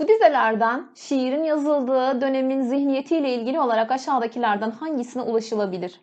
Dizelerden şiirin yazıldığı dönemin zihniyetiyle ilgili olarak aşağıdakilerden hangisine ulaşılabilir?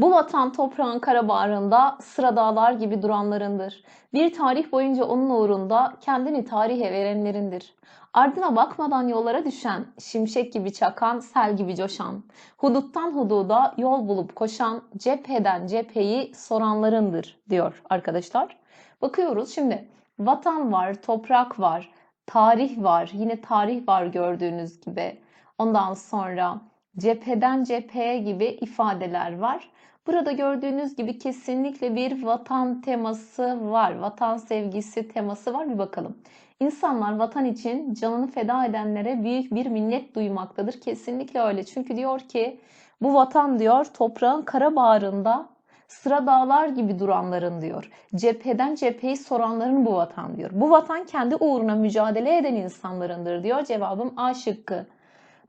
Bu vatan toprağın kara bağrında sıra dağlar gibi duranlarındır. Bir tarih boyunca onun uğrunda kendini tarihe verenlerindir. Ardına bakmadan yollara düşen, şimşek gibi çakan, sel gibi coşan, huduttan hududa yol bulup koşan, cepheden cepheyi soranlarındır diyor arkadaşlar. Bakıyoruz şimdi vatan var, toprak var, tarih var. Yine tarih var gördüğünüz gibi. Ondan sonra cepheden cepheye gibi ifadeler var. Burada gördüğünüz gibi kesinlikle bir vatan teması var. Vatan sevgisi teması var. Bir bakalım. İnsanlar vatan için canını feda edenlere büyük bir minnet duymaktadır. Kesinlikle öyle. Çünkü diyor ki bu vatan diyor toprağın kara bağrında sıra dağlar gibi duranların diyor. Cepheden cepheyi soranların bu vatan diyor. Bu vatan kendi uğruna mücadele eden insanlarındır diyor. Cevabım A şıkkı.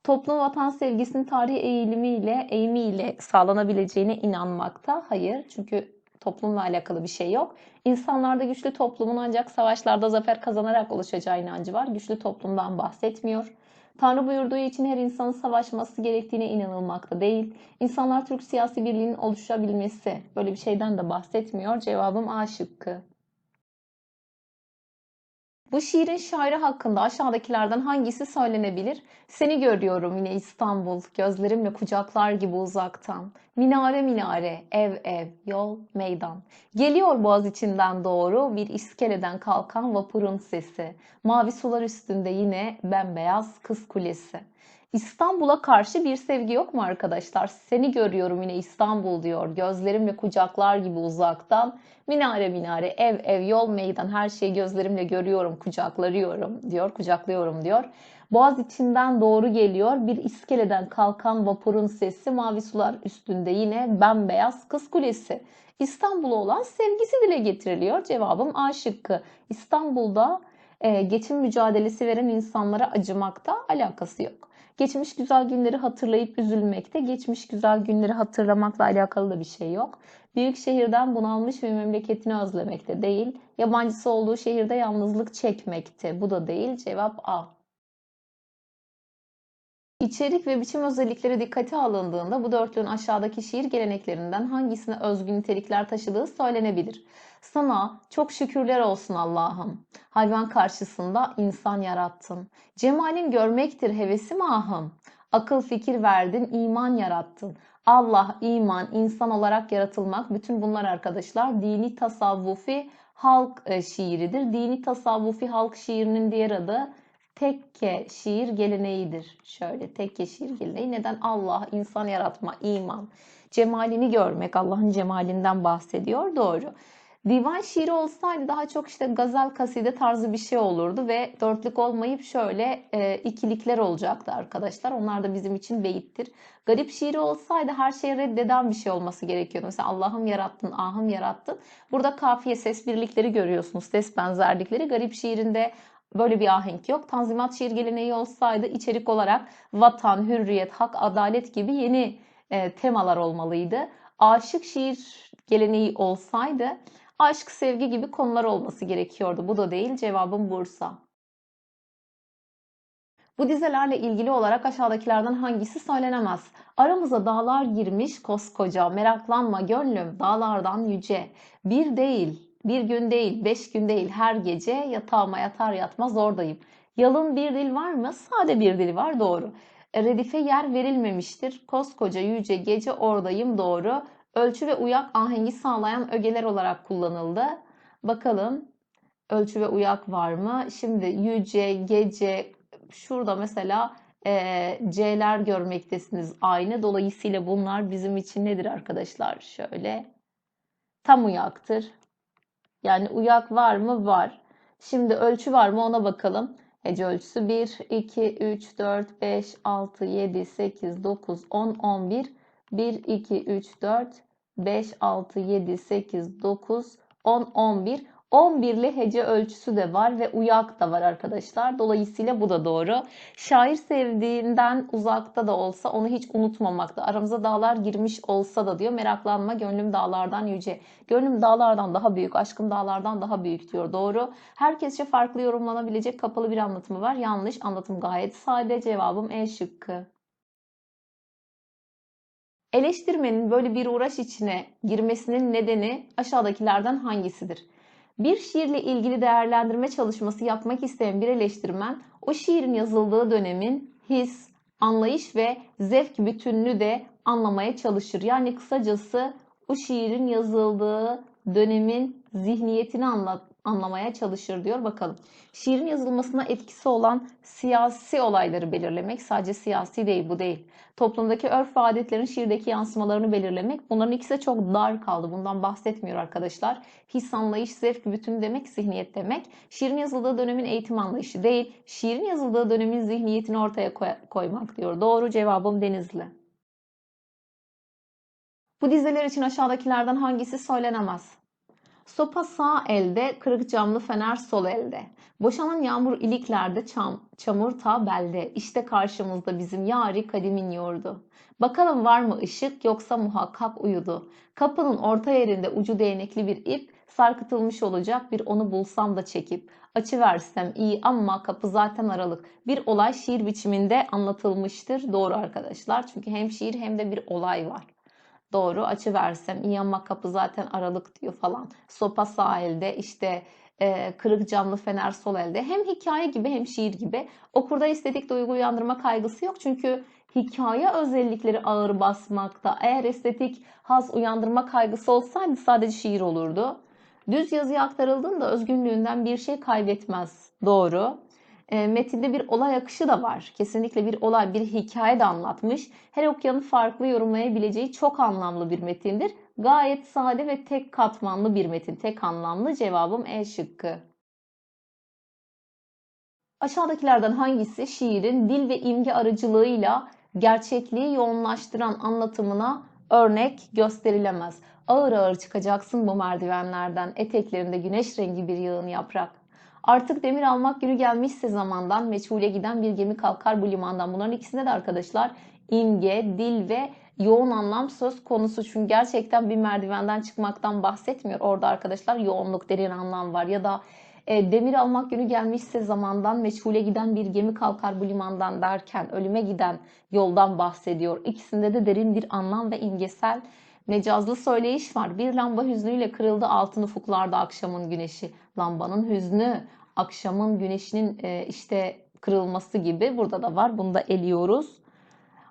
Toplum vatan sevgisinin tarih eğilimiyle, eğimiyle sağlanabileceğine inanmakta. Hayır çünkü toplumla alakalı bir şey yok. İnsanlarda güçlü toplumun ancak savaşlarda zafer kazanarak oluşacağı inancı var. Güçlü toplumdan bahsetmiyor. Tanrı buyurduğu için her insanın savaşması gerektiğine inanılmakta değil. İnsanlar Türk siyasi birliğinin oluşabilmesi böyle bir şeyden de bahsetmiyor. Cevabım A şıkkı. Bu şiirin şairi hakkında aşağıdakilerden hangisi söylenebilir? Seni görüyorum yine İstanbul, gözlerimle kucaklar gibi uzaktan. Minare minare, ev ev, yol, meydan. Geliyor boğaz içinden doğru bir iskeleden kalkan vapurun sesi. Mavi sular üstünde yine bembeyaz kız kulesi. İstanbul'a karşı bir sevgi yok mu arkadaşlar? Seni görüyorum yine İstanbul diyor. Gözlerimle kucaklar gibi uzaktan. Minare minare, ev ev, yol meydan her şeyi gözlerimle görüyorum, kucaklarıyorum diyor, kucaklıyorum diyor. Boğaz içinden doğru geliyor. Bir iskeleden kalkan vapurun sesi mavi sular üstünde yine bembeyaz kız kulesi. İstanbul'a olan sevgisi dile getiriliyor. Cevabım A şıkkı. İstanbul'da e, geçim mücadelesi veren insanlara acımakta alakası yok. Geçmiş güzel günleri hatırlayıp üzülmekte, geçmiş güzel günleri hatırlamakla alakalı da bir şey yok. Büyük şehirden bunalmış ve memleketini özlemekte değil, yabancısı olduğu şehirde yalnızlık çekmekte. Bu da değil. Cevap A. İçerik ve biçim özellikleri dikkate alındığında bu dörtlüğün aşağıdaki şiir geleneklerinden hangisine özgü nitelikler taşıdığı söylenebilir. Sana çok şükürler olsun Allah'ım. Hayvan karşısında insan yarattın. Cemalin görmektir hevesim ahım. Akıl fikir verdin, iman yarattın. Allah, iman, insan olarak yaratılmak bütün bunlar arkadaşlar dini tasavvufi halk e, şiiridir. Dini tasavvufi halk şiirinin diğer adı tekke şiir geleneğidir. Şöyle tekke şiir geleneği. Neden? Allah, insan yaratma, iman, cemalini görmek, Allah'ın cemalinden bahsediyor. Doğru. Divan şiiri olsaydı daha çok işte gazel kaside tarzı bir şey olurdu ve dörtlük olmayıp şöyle e, ikilikler olacaktı arkadaşlar. Onlar da bizim için beyittir. Garip şiiri olsaydı her şeyi reddeden bir şey olması gerekiyordu. Mesela Allah'ım yarattın, ahım yarattın. Burada kafiye ses birlikleri görüyorsunuz, ses benzerlikleri. Garip şiirinde Böyle bir ahenk yok. Tanzimat şiir geleneği olsaydı içerik olarak vatan, hürriyet, hak, adalet gibi yeni e, temalar olmalıydı. Aşık şiir geleneği olsaydı aşk, sevgi gibi konular olması gerekiyordu. Bu da değil. Cevabım Bursa. Bu dizelerle ilgili olarak aşağıdakilerden hangisi söylenemez? Aramıza dağlar girmiş koskoca, meraklanma gönlüm dağlardan yüce. Bir değil, bir gün değil, beş gün değil, her gece yatağıma yatar yatmaz oradayım. Yalın bir dil var mı? Sade bir dil var, doğru. E, redife yer verilmemiştir. Koskoca yüce gece oradayım, doğru. Ölçü ve uyak ahengi sağlayan ögeler olarak kullanıldı. Bakalım ölçü ve uyak var mı? Şimdi yüce, gece, şurada mesela e, C'ler görmektesiniz aynı. Dolayısıyla bunlar bizim için nedir arkadaşlar? Şöyle tam uyaktır. Yani uyak var mı? Var. Şimdi ölçü var mı ona bakalım. Hece ölçüsü 1, 2, 3, 4, 5, 6, 7, 8, 9, 10, 11. 1, 2, 3, 4, 5, 6, 7, 8, 9, 10, 11. 11'li hece ölçüsü de var ve uyak da var arkadaşlar. Dolayısıyla bu da doğru. Şair sevdiğinden uzakta da olsa onu hiç unutmamakta. Aramıza dağlar girmiş olsa da diyor. Meraklanma gönlüm dağlardan yüce. Gönlüm dağlardan daha büyük, aşkım dağlardan daha büyük diyor. Doğru. Herkesçe farklı yorumlanabilecek kapalı bir anlatımı var. Yanlış. Anlatım gayet sade. Cevabım E şıkkı. Eleştirmenin böyle bir uğraş içine girmesinin nedeni aşağıdakilerden hangisidir? Bir şiirle ilgili değerlendirme çalışması yapmak isteyen bir eleştirmen o şiirin yazıldığı dönemin his, anlayış ve zevk bütününü de anlamaya çalışır. Yani kısacası o şiirin yazıldığı dönemin zihniyetini anlat, anlamaya çalışır diyor. Bakalım. Şiirin yazılmasına etkisi olan siyasi olayları belirlemek sadece siyasi değil bu değil. Toplumdaki örf ve adetlerin şiirdeki yansımalarını belirlemek. Bunların ikisi de çok dar kaldı. Bundan bahsetmiyor arkadaşlar. His anlayış, zevk bütün demek, zihniyet demek. Şiirin yazıldığı dönemin eğitim anlayışı değil. Şiirin yazıldığı dönemin zihniyetini ortaya koy- koymak diyor. Doğru cevabım Denizli. Bu dizeler için aşağıdakilerden hangisi söylenemez? Sopa sağ elde, kırık camlı fener sol elde. Boşanan yağmur iliklerde çam, çamur ta belde. İşte karşımızda bizim yari kadimin yurdu. Bakalım var mı ışık yoksa muhakkak uyudu. Kapının orta yerinde ucu değnekli bir ip sarkıtılmış olacak bir onu bulsam da çekip. Açıversem iyi ama kapı zaten aralık. Bir olay şiir biçiminde anlatılmıştır. Doğru arkadaşlar. Çünkü hem şiir hem de bir olay var. Doğru açı versem iyi ama kapı zaten aralık diyor falan. Sopa sağ elde işte e, kırık camlı fener sol elde. Hem hikaye gibi hem şiir gibi. Okurda estetik duygu uyandırma kaygısı yok. Çünkü hikaye özellikleri ağır basmakta. Eğer estetik haz uyandırma kaygısı olsaydı sadece şiir olurdu. Düz yazıya aktarıldığında özgünlüğünden bir şey kaybetmez. Doğru. E, metinde bir olay akışı da var. Kesinlikle bir olay, bir hikaye de anlatmış. Her okuyanın farklı yorumlayabileceği çok anlamlı bir metindir. Gayet sade ve tek katmanlı bir metin. Tek anlamlı cevabım E şıkkı. Aşağıdakilerden hangisi şiirin dil ve imge aracılığıyla gerçekliği yoğunlaştıran anlatımına örnek gösterilemez? Ağır ağır çıkacaksın bu merdivenlerden, eteklerinde güneş rengi bir yağın yaprak. Artık demir almak günü gelmişse zamandan meçhule giden bir gemi kalkar bu limandan. Bunların ikisinde de arkadaşlar imge, dil ve yoğun anlam söz konusu. Çünkü gerçekten bir merdivenden çıkmaktan bahsetmiyor. Orada arkadaşlar yoğunluk, derin anlam var. Ya da e, demir almak günü gelmişse zamandan meçhule giden bir gemi kalkar bu limandan derken ölüme giden yoldan bahsediyor. İkisinde de derin bir anlam ve imgesel Mecazlı söyleyiş var. Bir lamba hüznüyle kırıldı altın ufuklarda akşamın güneşi. Lambanın hüznü, akşamın güneşinin e, işte kırılması gibi burada da var. Bunu da eliyoruz.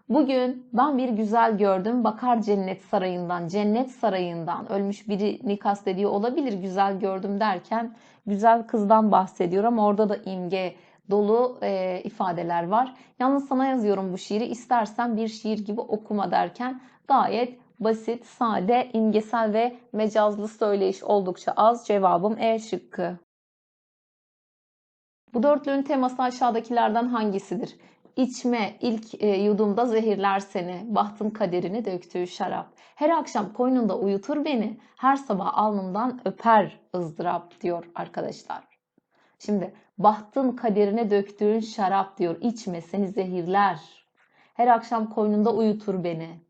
Bugün ben bir güzel gördüm bakar cennet sarayından, cennet sarayından ölmüş birini kastediyor olabilir güzel gördüm derken güzel kızdan bahsediyor ama orada da imge dolu e, ifadeler var. Yalnız sana yazıyorum bu şiiri istersen bir şiir gibi okuma derken gayet basit, sade, imgesel ve mecazlı söyleyiş oldukça az. Cevabım E şıkkı. Bu dörtlünün teması aşağıdakilerden hangisidir? İçme ilk e, yudumda zehirler seni, bahtın kaderini döktüğü şarap. Her akşam koynunda uyutur beni, her sabah alnımdan öper ızdırap diyor arkadaşlar. Şimdi bahtın kaderine döktüğün şarap diyor, içme seni zehirler. Her akşam koynunda uyutur beni.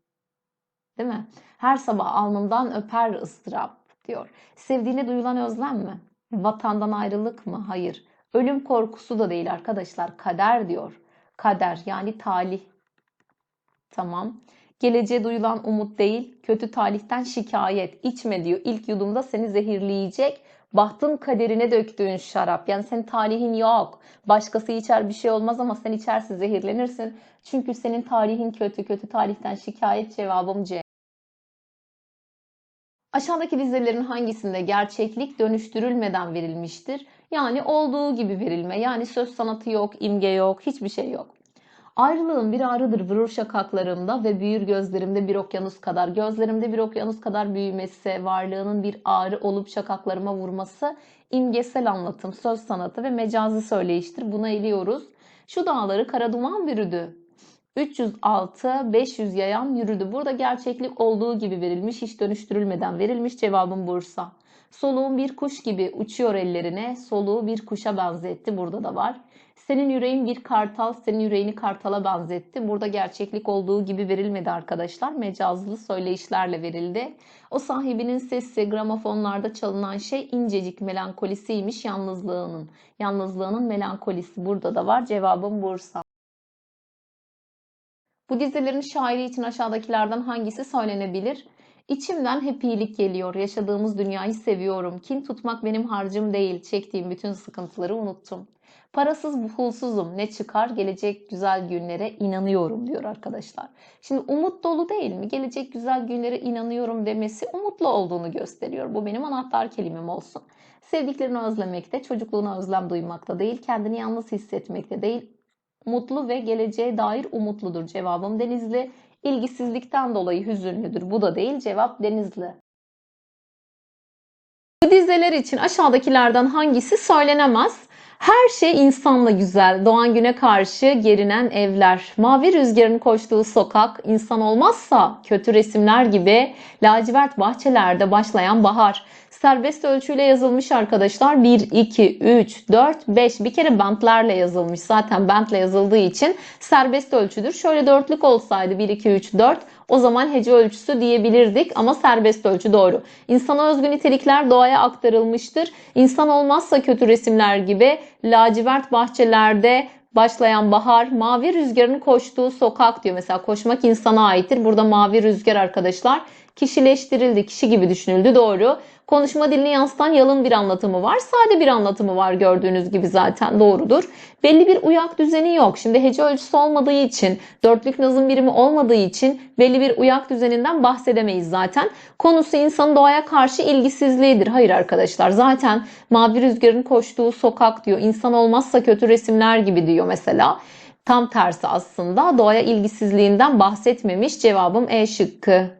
Değil mi? Her sabah alnımdan öper ıstırap diyor. Sevdiğine duyulan özlem mi? Vatandan ayrılık mı? Hayır. Ölüm korkusu da değil arkadaşlar. Kader diyor. Kader yani talih. Tamam. Geleceğe duyulan umut değil, kötü talihten şikayet. İçme diyor. İlk yudumda seni zehirleyecek. Bahtın kaderine döktüğün şarap. Yani senin talihin yok. Başkası içer bir şey olmaz ama sen içersin zehirlenirsin. Çünkü senin talihin kötü. Kötü talihten şikayet cevabım C. Aşağıdaki dizelerin hangisinde gerçeklik dönüştürülmeden verilmiştir? Yani olduğu gibi verilme. Yani söz sanatı yok, imge yok, hiçbir şey yok. Ayrılığın bir ağrıdır vurur şakaklarımda ve büyür gözlerimde bir okyanus kadar. Gözlerimde bir okyanus kadar büyümesi, varlığının bir ağrı olup şakaklarıma vurması imgesel anlatım, söz sanatı ve mecazi söyleyiştir. Buna eliyoruz. Şu dağları kara duman bürüdü. 306, 500 yayan yürüdü. Burada gerçeklik olduğu gibi verilmiş, hiç dönüştürülmeden verilmiş. Cevabım Bursa. Soluğun bir kuş gibi uçuyor ellerine, soluğu bir kuşa benzetti. Burada da var. Senin yüreğin bir kartal, senin yüreğini kartala benzetti. Burada gerçeklik olduğu gibi verilmedi arkadaşlar. Mecazlı söyleyişlerle verildi. O sahibinin sesi gramofonlarda çalınan şey incecik melankolisiymiş yalnızlığının. Yalnızlığının melankolisi burada da var. Cevabım Bursa. Bu dizilerin şairi için aşağıdakilerden hangisi söylenebilir? İçimden hep iyilik geliyor. Yaşadığımız dünyayı seviyorum. Kin tutmak benim harcım değil. Çektiğim bütün sıkıntıları unuttum. Parasız pulsuzum. Ne çıkar? Gelecek güzel günlere inanıyorum diyor arkadaşlar. Şimdi umut dolu değil mi? Gelecek güzel günlere inanıyorum demesi umutlu olduğunu gösteriyor. Bu benim anahtar kelimem olsun. Sevdiklerini özlemekte, çocukluğuna özlem duymakta değil, kendini yalnız hissetmekte değil, mutlu ve geleceğe dair umutludur. Cevabım Denizli. İlgisizlikten dolayı hüzünlüdür. Bu da değil. Cevap Denizli. Bu dizeler için aşağıdakilerden hangisi söylenemez? Her şey insanla güzel. Doğan güne karşı gerinen evler. Mavi rüzgarın koştuğu sokak. insan olmazsa kötü resimler gibi lacivert bahçelerde başlayan bahar. Serbest ölçüyle yazılmış arkadaşlar. 1, 2, 3, 4, 5. Bir kere bantlarla yazılmış. Zaten bantle yazıldığı için serbest ölçüdür. Şöyle dörtlük olsaydı 1, 2, 3, 4 o zaman hece ölçüsü diyebilirdik ama serbest ölçü doğru. İnsana özgü nitelikler doğaya aktarılmıştır. İnsan olmazsa kötü resimler gibi lacivert bahçelerde başlayan bahar, mavi rüzgarın koştuğu sokak diyor. Mesela koşmak insana aittir. Burada mavi rüzgar arkadaşlar kişileştirildi, kişi gibi düşünüldü doğru. Konuşma dilini yansıtan yalın bir anlatımı var. Sade bir anlatımı var gördüğünüz gibi zaten doğrudur. Belli bir uyak düzeni yok. Şimdi hece ölçüsü olmadığı için, dörtlük nazım birimi olmadığı için belli bir uyak düzeninden bahsedemeyiz zaten. Konusu insanın doğaya karşı ilgisizliğidir. Hayır arkadaşlar zaten mavi rüzgarın koştuğu sokak diyor. İnsan olmazsa kötü resimler gibi diyor mesela. Tam tersi aslında doğaya ilgisizliğinden bahsetmemiş. Cevabım E şıkkı.